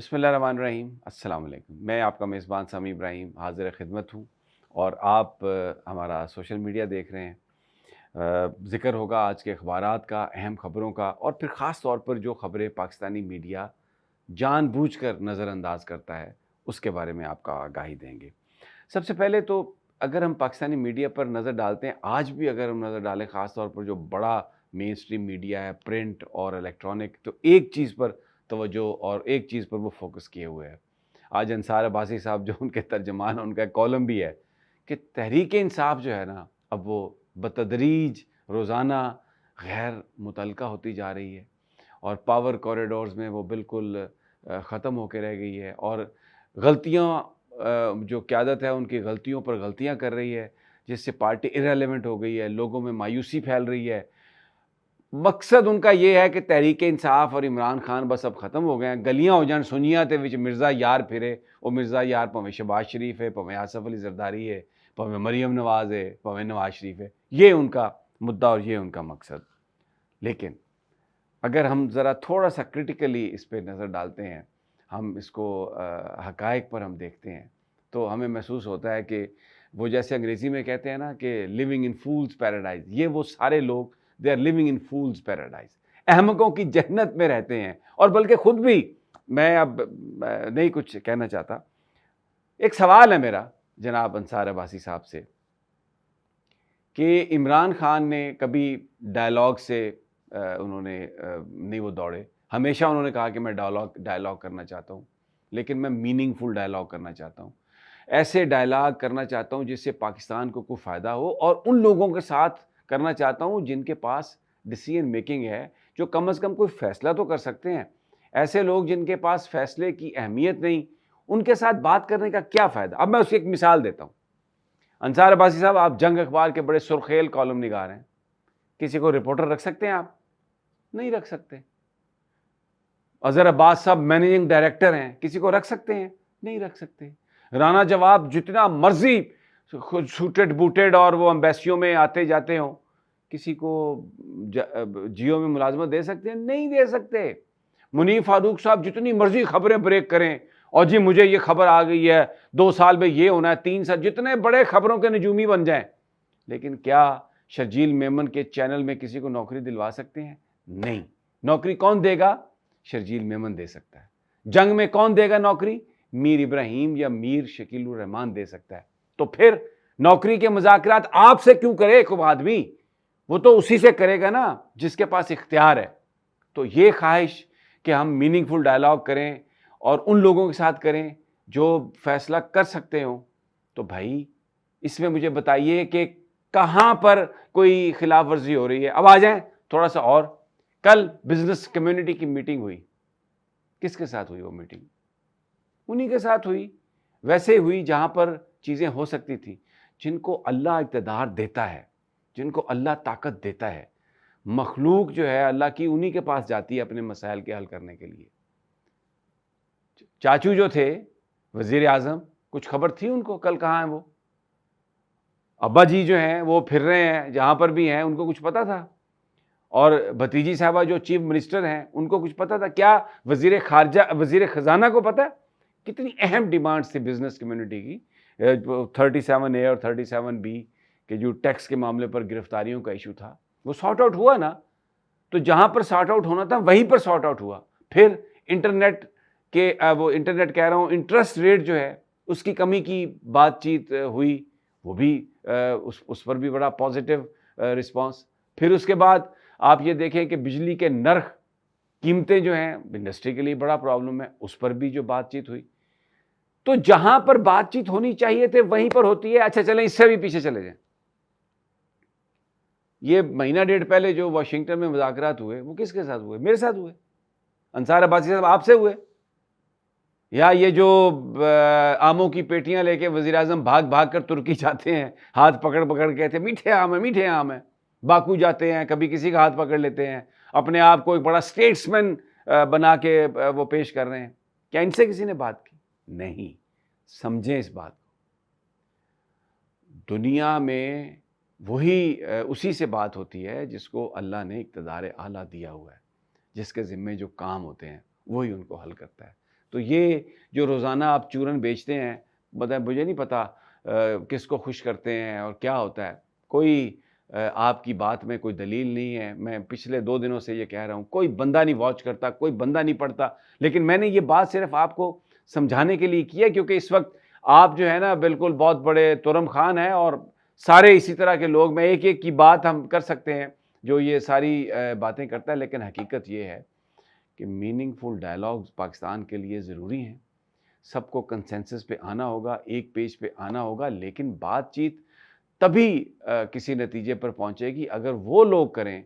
بسم اللہ الرحمن الرحیم۔ السلام علیکم۔ میں آپ کا میزبان سامی ابراہیم حاضر خدمت ہوں اور آپ ہمارا سوشل میڈیا دیکھ رہے ہیں۔ ذکر ہوگا آج کے اخبارات کا، اہم خبروں کا اور پھر خاص طور پر جو خبریں پاکستانی میڈیا جان بوجھ کر نظر انداز کرتا ہے، اس کے بارے میں آپ کا آگاہی دیں گے۔ سب سے پہلے تو اگر ہم پاکستانی میڈیا پر نظر ڈالتے ہیں، آج بھی اگر ہم نظر ڈالیں خاص طور پر جو بڑا مین اسٹریم میڈیا ہے پرنٹ اور الیکٹرانک تو ایک چیز پر توجہ اور ایک چیز پر وہ فوکس کیے ہوئے ہے آج انصار عباسی صاحب جو ان کے ترجمان ان کا کالم بھی ہے کہ تحریک انصاف جو ہے نا، اب وہ بتدریج روزانہ غیر متعلقہ ہوتی جا رہی ہے اور پاور کوریڈورز میں وہ بالکل ختم ہو کے رہ گئی ہے اور غلطیاں جو قیادت ہے، ان کی غلطیوں پر غلطیاں کر رہی ہے، جس سے پارٹی ارریلیونٹ ہو گئی ہے، لوگوں میں مایوسی پھیل رہی ہے۔ مقصد ان کا یہ ہے کہ تحریک انصاف اور عمران خان بس اب ختم ہو گئے ہیں۔ گلیاں ہو جان سنیاں تے وچ مرزا یار پھرے۔ وہ مرزا یار پویں شباز شریف ہے، پویں آصف علی زرداری ہے، پویں مریم نواز ہے، پویں نواز شریف ہے۔ یہ ان کا مدعا اور یہ ان کا مقصد۔ لیکن اگر ہم ذرا تھوڑا سا کرٹیکلی اس پہ نظر ڈالتے ہیں، ہم اس کو حقائق پر ہم دیکھتے ہیں، تو ہمیں محسوس ہوتا ہے کہ وہ جیسے انگریزی میں کہتے ہیں نا کہ لیونگ ان فولز پیراڈائز یہ وہ سارے لوگ they are living in fool's paradise احمقوں کی جہنت میں رہتے ہیں۔ اور بلکہ خود بھی میں اب نہیں کچھ کہنا چاہتا۔ ایک سوال ہے میرا جناب انصار عباسی صاحب سے کہ عمران خان نے کبھی ڈائلاگ سے انہوں نے نہیں وہ دوڑے۔ ہمیشہ انہوں نے کہا کہ میں ڈائلاگ ڈائلاگ کرنا چاہتا ہوں، لیکن میں میننگ فل ڈائلاگ کرنا چاہتا ہوں۔ ایسے ڈائلاگ کرنا چاہتا ہوں جس سے پاکستان کو کوئی فائدہ ہو اور ان لوگوں کے ساتھ کرنا چاہتا ہوں، جن کے پاس ڈسیزن میکنگ ہے، جو کم از کم کوئی فیصلہ تو کر سکتے ہیں۔ ایسے لوگ جن کے پاس فیصلے کی اہمیت نہیں، ان کے ساتھ بات کرنے کا کیا فائدہ؟ اب میں اس کی ایک مثال دیتا ہوں۔ انصار عباسی صاحب، آپ جنگ اخبار کے بڑے سرخیل کالم نگار ہیں۔ کسی کو رپورٹر رکھ سکتے ہیں آپ؟ نہیں رکھ سکتے۔ اظہر عباس صاحب مینیجنگ ڈائریکٹر ہیں، کسی کو رکھ سکتے ہیں؟ نہیں رکھ سکتے۔ رانا جواب، جتنا مرضی خود سوٹیڈ بوٹیڈ اور وہ امبیسیوں میں آتے جاتے ہوں۔ کسی کو جیو میں ملازمت دے سکتے ہیں؟ نہیں دے سکتے۔ منیف فاروق صاحب جتنی مرضی خبریں بریک کریں۔ اور جی مجھے یہ خبر آ گئی ہے، دو سال میں یہ ہونا ہے، تین سال، جتنے بڑے خبروں کے نجومی بن جائیں۔ لیکن کیا شرجیل میمن کے چینل میں کسی کو نوکری دلوا سکتے ہیں؟ نہیں۔ نوکری کون دے گا؟ شرجیل میمن دے سکتا ہے۔ جنگ میں کون دے گا نوکری؟ میر ابراہیم یا میر شکیل الرحمان دے سکتا ہے۔ تو پھر نوکری کے مذاکرات آپ سے کیوں کرے ایک آدمی؟ وہ تو اسی سے کرے گا نا جس کے پاس اختیار ہے۔ تو یہ خواہش کہ ہم میننگ فل ڈائلاگ کریں اور ان لوگوں کے ساتھ کریں جو فیصلہ کر سکتے ہوں۔ تو بھائی، اس میں مجھے بتائیے کہ کہاں پر کوئی خلاف ورزی ہو رہی ہے؟ اب آ جائیں، تھوڑا سا اور۔ کل بزنس کمیونٹی کی میٹنگ ہوئی۔ کس کے ساتھ ہوئی وہ میٹنگ انہی کے ساتھ ہوئی۔ ویسے ہوئی جہاں پر چیزیں ہو سکتی تھیں، جن کو اللہ اقتدار دیتا ہے، جن کو اللہ طاقت دیتا ہے۔ مخلوق جو ہے، اللہ کی انہی کے پاس جاتی ہے اپنے مسائل کے حل کرنے کے لیے۔ چاچو جو تھے، وزیر اعظم، کچھ خبر تھی ان کو؟ کل کہاں ہیں وہ؟ ابا جی جو ہیں، وہ پھر رہے ہیں، جہاں پر بھی ہیں، ان کو کچھ پتا تھا۔ اور بھتیجی صاحبہ جو چیف منسٹر ہیں، ان کو کچھ پتا تھا۔ کیا وزیر خارجہ، وزیر خزانہ کو پتا کتنی اہم ڈیمانڈس تھی بزنس کمیونٹی کی۔ تھرٹی سیون اے اور تھرٹی سیون بی کہ جو ٹیکس کے معاملے پر گرفتاریوں کا ایشو تھا، وہ سارٹ آؤٹ ہوا نا۔ تو جہاں پر سارٹ آؤٹ ہونا تھا، وہیں پر سارٹ آؤٹ ہوا۔ پھر انٹرنیٹ کے وہ انٹرنیٹ کہہ رہا ہوں انٹرسٹ ریٹ جو ہے، اس کی کمی کی بات چیت ہوئی۔ وہ بھی اس اس پر بھی بڑا پازیٹیو رسپانس پھر اس کے بعد آپ یہ دیکھیں کہ بجلی کے نرخ، قیمتیں جو ہیں انڈسٹری کے لیے بڑا پرابلم ہے۔ اس پر بھی جو بات چیت ہوئی۔ تو جہاں پر بات چیت ہونی چاہیے تھے، وہیں پر ہوتی ہے۔ اچھا چلیں، اس سے بھی پیچھے چلے جائیں۔ یہ مہینہ ڈیڑھ پہلے جو واشنگٹن میں مذاکرات ہوئے، وہ کس کے ساتھ ہوئے؟ میرے ساتھ ہوئے۔ انصار عباسی صاحب آپ سے ہوئے۔ یا یہ جو آموں کی پیٹیاں لے کے وزیر اعظم بھاگ بھاگ کر ترکی جاتے ہیں، ہاتھ پکڑ پکڑ کے تھے میٹھے آم ہیں، میٹھے آم ہیں۔ باکو جاتے ہیں، کبھی کسی کا ہاتھ پکڑ لیتے ہیں۔ اپنے آپ کو ایک بڑا اسٹیٹسمین بنا کے وہ پیش کر رہے ہیں۔ کیا ان سے کسی نے بات کی؟ نہیں۔ سمجھیں اس بات کو۔ دنیا میں وہی، اسی سے بات ہوتی ہے جس کو اللہ نے اقتدار اعلیٰ دیا ہوا ہے۔ جس کے ذمے جو کام ہوتے ہیں، وہی ان کو حل کرتا ہے۔ تو یہ جو روزانہ آپ چورن بیچتے ہیں بتائیں مجھے نہیں پتا کس کو خوش کرتے ہیں اور کیا ہوتا ہے۔ کوئی آپ کی بات میں کوئی دلیل نہیں ہے۔ میں پچھلے دو دنوں سے یہ کہہ رہا ہوں، کوئی بندہ نہیں واچ کرتا، کوئی بندہ نہیں پڑھتا۔ لیکن میں نے یہ بات صرف آپ کو سمجھانے کے لیے کیا، کیونکہ اس وقت آپ جو ہے نا بالکل بہت بڑے ترم خان ہیں اور سارے اسی طرح کے لوگ میں ایک ایک کی بات ہم کر سکتے ہیں جو یہ ساری باتیں کرتا ہے، لیکن حقیقت یہ ہے کہ میننگ فل ڈائلاگز پاکستان کے لیے ضروری ہیں۔ سب کو کنسنسس پہ آنا ہوگا، ایک پیج پہ آنا ہوگا، لیکن بات چیت تبھی کسی نتیجے پر پہنچے گی۔ اگر وہ لوگ کریں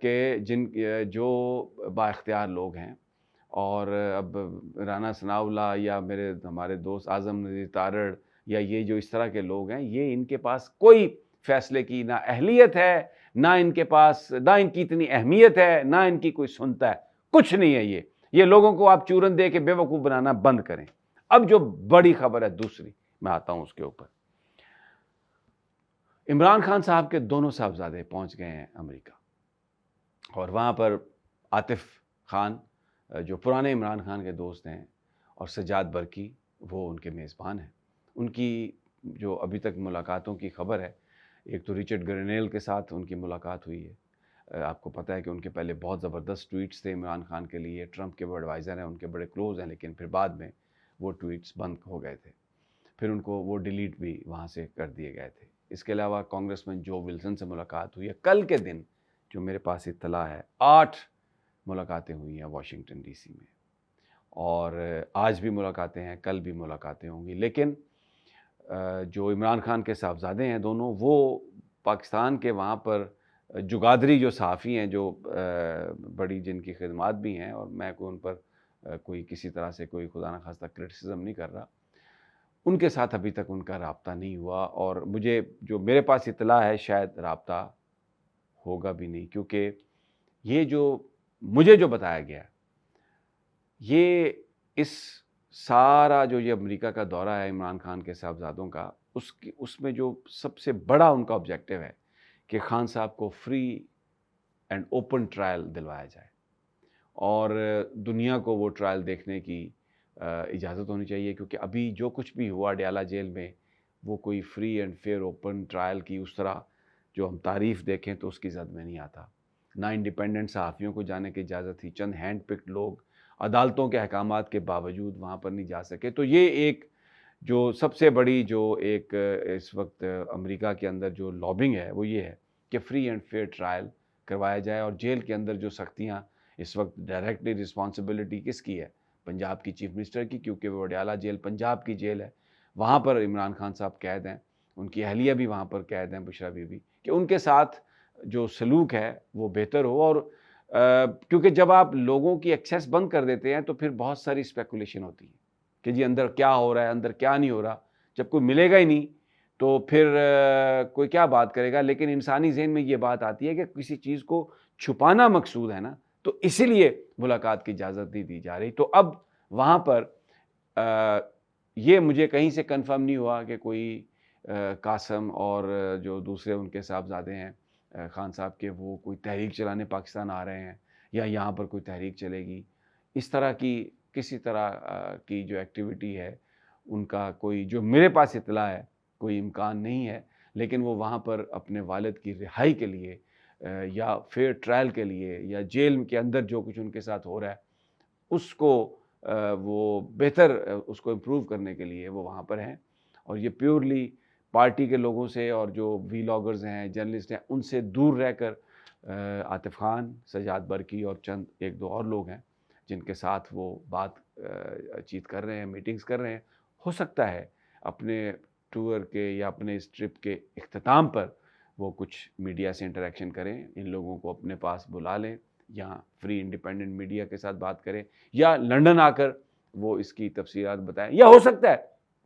کہ جن جو با اختیار لوگ ہیں اور اب رانا ثناء اللہ یا میرے ہمارے دوست اعظم نظیر تارڑ یا یہ جو اس طرح کے لوگ ہیں، یہ ان کے پاس کوئی فیصلے کی نہ اہلیت ہے، نہ ان کے پاس، نہ ان کی اتنی اہمیت ہے، نہ ان کی کوئی سنتا ہے، کچھ نہیں ہے یہ۔ یہ لوگوں کو آپ چورن دے کے بے وقوف بنانا بند کریں۔ اب جو بڑی خبر ہے دوسری، میں آتا ہوں اس کے اوپر۔ عمران خان صاحب کے دونوں صاحبزادے پہنچ گئے ہیں امریکہ اور وہاں پر عاطف خان جو پرانے عمران خان کے دوست ہیں اور سجاد برکی، وہ ان کے میزبان ہیں۔ ان کی جو ابھی تک ملاقاتوں کی خبر ہے، ایک تو ریچرڈ گرنیل کے ساتھ ان کی ملاقات ہوئی ہے۔ آپ کو پتہ ہے کہ ان کے پہلے بہت زبردست ٹویٹس تھے عمران خان کے لیے۔ ٹرمپ کے وہ ایڈوائزر ہیں، ان کے بڑے کلوز ہیں، لیکن پھر بعد میں وہ ٹویٹس بند ہو گئے تھے۔ پھر ان کو وہ ڈیلیٹ بھی وہاں سے کر دیے گئے تھے۔ اس کے علاوہ کانگریس مین جو ولسن سے ملاقات ہوئی ہے، کل کے دن جو میرے پاس اطلاع ہے، آٹھ ملاقاتیں ہوئی ہیں واشنگٹن ڈی سی میں۔ اور آج بھی ملاقاتیں ہیں، کل بھی ملاقاتیں ہوں گی۔ لیکن جو عمران خان کے صاحبزادے ہیں دونوں، وہ پاکستان کے وہاں پر جگادری جو صحافی ہیں، جو بڑی جن کی خدمات بھی ہیں، اور میں کوئی ان پر کوئی کسی طرح سے کوئی خدا نخواستہ کرٹیسزم نہیں کر رہا۔ ان کے ساتھ ابھی تک ان کا رابطہ نہیں ہوا، اور مجھے جو میرے پاس اطلاع ہے، شاید رابطہ ہوگا بھی نہیں، کیونکہ یہ جو مجھے جو بتایا گیا، یہ اس سارا جو یہ امریکہ کا دورہ ہے عمران خان کے صاحبزادوں کا، اس کی، اس میں جو سب سے بڑا ان کا آبجیکٹیو ہے کہ خان صاحب کو فری اینڈ اوپن ٹرائل دلوایا جائے۔ اور دنیا کو وہ ٹرائل دیکھنے کی اجازت ہونی چاہیے، کیونکہ ابھی جو کچھ بھی ہوا ڈیالہ جیل میں، وہ کوئی free and fair open trial کی اس طرح جو ہم تعریف دیکھیں تو اس کی زد میں نہیں آتا۔ نہ انڈیپینڈنٹ صحافیوں کو جانے کی اجازت تھی، چند ہینڈ پکڈ لوگ عدالتوں کے احکامات کے باوجود وہاں پر نہیں جا سکے۔ تو یہ ایک جو سب سے بڑی جو ایک، اس وقت امریکہ کے اندر جو لابنگ ہے، وہ یہ ہے کہ فری اینڈ فیئر ٹرائل کروایا جائے اور جیل کے اندر جو سختیاں اس وقت ڈائریکٹلی رسپانسبلٹی کس کی ہے؟ پنجاب کی چیف منسٹر کی، کیونکہ وہ وڈیالہ جیل پنجاب کی جیل ہے۔ وہاں پر عمران خان صاحب قید ہیں، ان کی اہلیہ بھی وہاں پر قید ہیں، بشرا بی بی کہ ان کے ساتھ جو سلوک ہے وہ بہتر ہو اور کیونکہ جب آپ لوگوں کی ایکسیس بند کر دیتے ہیں تو پھر بہت ساری اسپیکولیشن ہوتی ہے کہ جی اندر کیا ہو رہا ہے، اندر کیا نہیں ہو رہا۔ جب کوئی ملے گا ہی نہیں تو پھر کوئی کیا بات کرے گا؟ لیکن انسانی ذہن میں یہ بات آتی ہے کہ کسی چیز کو چھپانا مقصود ہے نا، تو اسی لیے ملاقات کی اجازت نہیں دی جا رہی۔ تو اب وہاں پر یہ مجھے کہیں سے کنفرم نہیں ہوا کہ کوئی قاسم اور جو دوسرے ان کے صاحبزادے ہیں خان صاحب کے وہ کوئی تحریک چلانے پاکستان آ رہے ہیں یا یہاں پر کوئی تحریک چلے گی۔ اس طرح کی کسی طرح کی جو ایکٹیویٹی ہے، ان کا کوئی جو میرے پاس اطلاع ہے، کوئی امکان نہیں ہے، لیکن وہ وہاں پر اپنے والد کی رہائی کے لیے یا فیئر ٹرائل کے لیے، یا جیل کے اندر جو کچھ ان کے ساتھ ہو رہا ہے، اس کو وہ بہتر اس کو امپروو کرنے کے لیے وہ وہاں پر ہیں۔ اور یہ پیورلی پارٹی کے لوگوں سے اور جو وی لاگرز ہیں جرنلسٹ ہیں، ان سے دور رہ کر عاطف خان، سجاد برکی اور چند ایک دو اور لوگ ہیں جن کے ساتھ وہ بات چیت کر رہے ہیں میٹنگز کر رہے ہیں۔ ہو سکتا ہے اپنے ٹور کے یا اپنے اس ٹرپ کے اختتام پر وہ کچھ میڈیا سے انٹریکشن کریں، ان لوگوں کو اپنے پاس بلا لیں یا فری انڈیپینڈنٹ میڈیا کے ساتھ بات کریں یا لنڈن آ کر وہ اس کی تفصیلات بتائیں۔ یا ہو سکتا ہے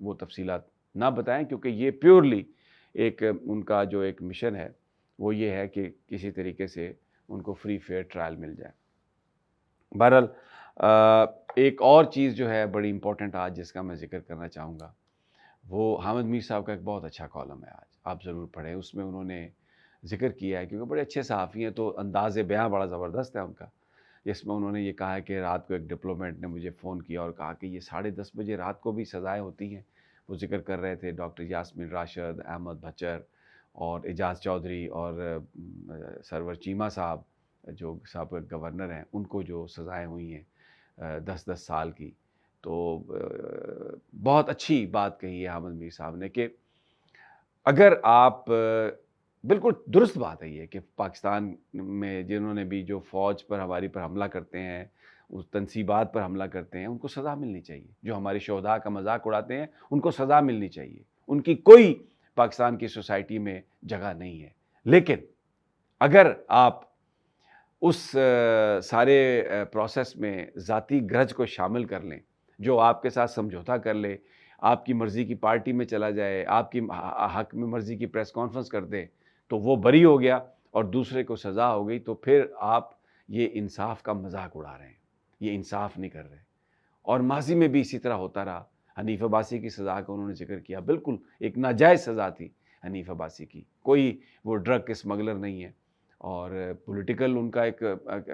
وہ تفصیلات نہ بتائیں، کیونکہ یہ پیورلی ایک، ان کا جو ایک مشن ہے، وہ یہ ہے کہ کسی طریقے سے ان کو فری فیئر ٹرائل مل جائے۔ بہرحال ایک اور چیز جو ہے بڑی امپورٹنٹ آج جس کا میں ذکر کرنا چاہوں گا، وہ حامد میر صاحب کا ایک بہت اچھا کالم ہے آج۔ آپ ضرور پڑھیں، اس میں انہوں نے ذکر کیا ہے، کیونکہ بڑے اچھے صحافی ہیں، تو انداز بیاں بڑا زبردست ہے ان کا۔ جس میں انہوں نے یہ کہا ہے کہ رات کو ایک ڈپلومیٹ نے مجھے فون کیا اور کہا کہ یہ ساڑھے دس بجے رات کو بھی سزائیں ہوتی ہیں وہ ذکر کر رہے تھے، ڈاکٹر یاسمین راشد، احمد بھچر اور اعجاز چودھری اور سرور چیمہ صاحب، جو سابق گورنر ہیں، ان کو جو سزائیں ہوئی ہیں دس دس سال کی۔ تو بہت اچھی بات کہی ہے احمد میر صاحب نے کہ اگر آپ بالکل درست بات ہے یہ کہ پاکستان میں جنہوں نے بھی جو فوج پر ہماری پر حملہ کرتے ہیں اس تنصیبات پر حملہ کرتے ہیں، ان کو سزا ملنی چاہیے۔ جو ہماری شہداء کا مذاق اڑاتے ہیں، ان کو سزا ملنی چاہیے۔ ان کی کوئی پاکستان کی سوسائٹی میں جگہ نہیں ہے۔ لیکن اگر آپ اس سارے پروسیس میں ذاتی گرج کو شامل کر لیں، جو آپ کے ساتھ سمجھوتا کر لے، آپ کی مرضی کی پارٹی میں چلا جائے، آپ کی حق میں مرضی کی پریس کانفرنس کر دے، تو وہ بری ہو گیا اور دوسرے کو سزا ہو گئی، تو پھر آپ یہ انصاف کا مذاق اڑا رہے ہیں۔ یہ انصاف نہیں کر رہے۔ اور ماضی میں بھی اسی طرح ہوتا رہا۔ حنیف عباسی کی سزا کا انہوں نے ذکر کیا۔ بالکل ایک ناجائز سزا تھی حنیف عباسی کی۔ کوئی وہ ڈرگ کے اسمگلر نہیں ہے۔ اور پولیٹیکل ان کا ایک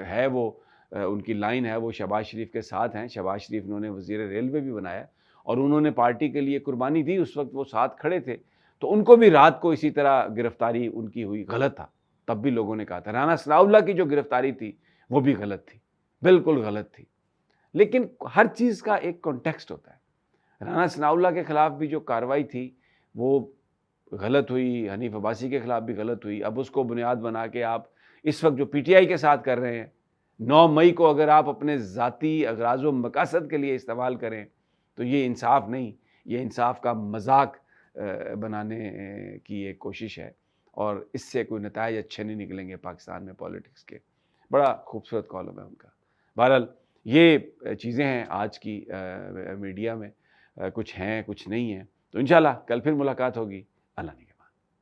ہے وہ، ان کی لائن ہے وہ شہباز شریف کے ساتھ ہیں۔ شہباز شریف انہوں نے وزیر ریلوے بھی بنایا۔ اور انہوں نے پارٹی کے لیے قربانی دی۔ اس وقت وہ ساتھ کھڑے تھے۔ تو ان کو بھی رات کو اسی طرح گرفتاری ان کی ہوئی۔ غلط تھا۔ تب بھی لوگوں نے کہا تھا۔ رانا ثناء اللہ کی جو گرفتاری تھی وہ بھی غلط تھی۔ بالکل غلط تھی۔ لیکن ہر چیز کا ایک کانٹیکسٹ ہوتا ہے۔ رانا ثناء اللہ کے خلاف بھی جو کاروائی تھی، وہ غلط ہوئی، حنیف عباسی کے خلاف بھی غلط ہوئی۔ اب اس کو بنیاد بنا کے آپ اس وقت جو پی ٹی آئی کے ساتھ کر رہے ہیں، نو مئی کو اگر آپ اپنے ذاتی اغراض و مقاصد کے لیے استعمال کریں، تو یہ انصاف نہیں، یہ انصاف کا مذاق بنانے کی ایک کوشش ہے۔ اور اس سے کوئی نتائج اچھے نہیں نکلیں گے پاکستان میں پالیٹکس کے۔ بڑا خوبصورت کالم ہے ان کا۔ بہرحال یہ چیزیں ہیں آج کی میڈیا میں کچھ ہیں، کچھ نہیں ہیں۔ تو انشاءاللہ کل پھر ملاقات ہوگی۔ اللہ نہیں